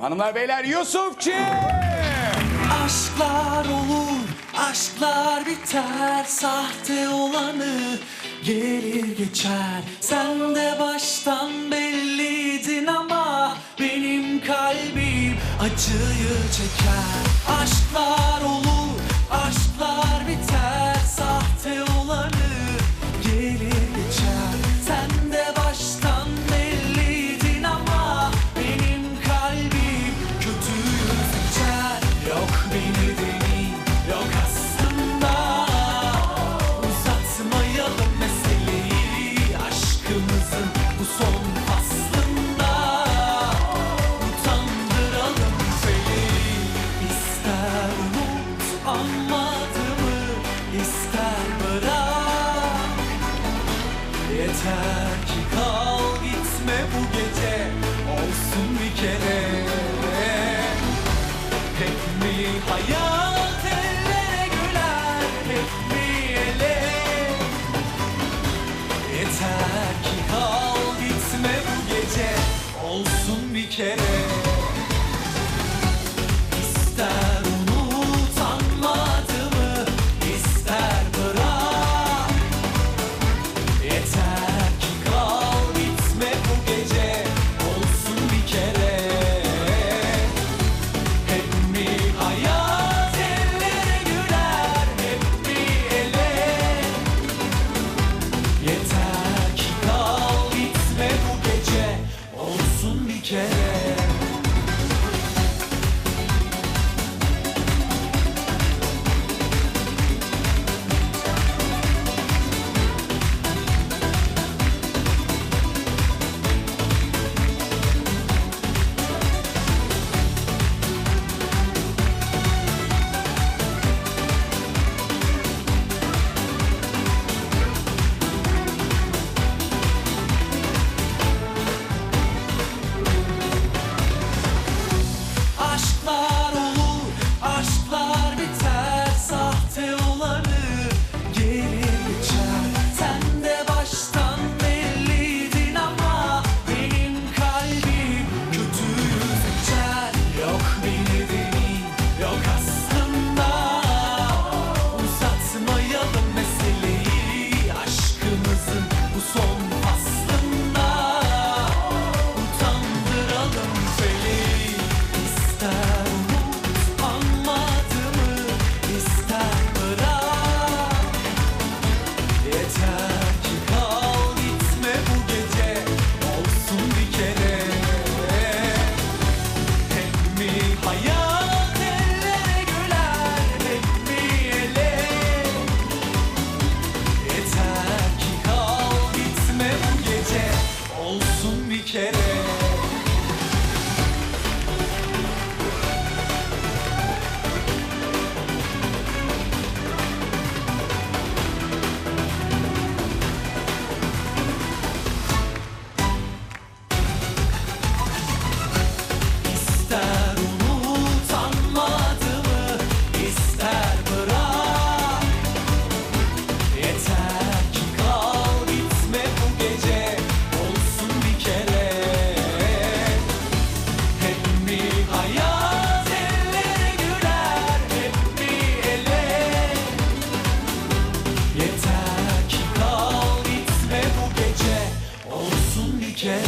Hanımlar beyler Yusufçı. Aşklar olur, aşklar biter Sahte olanı gelir geçer Sen de baştan belliydin ama Benim kalbim acıyı çeker Aşklar olur, aşklar Yeter ki kal gitme bu gece Olsun bir kere. Hep mi hayat ellere güler Hep mi ele? Yeter ki kal gitme bu gece Olsun bir kere Xu change.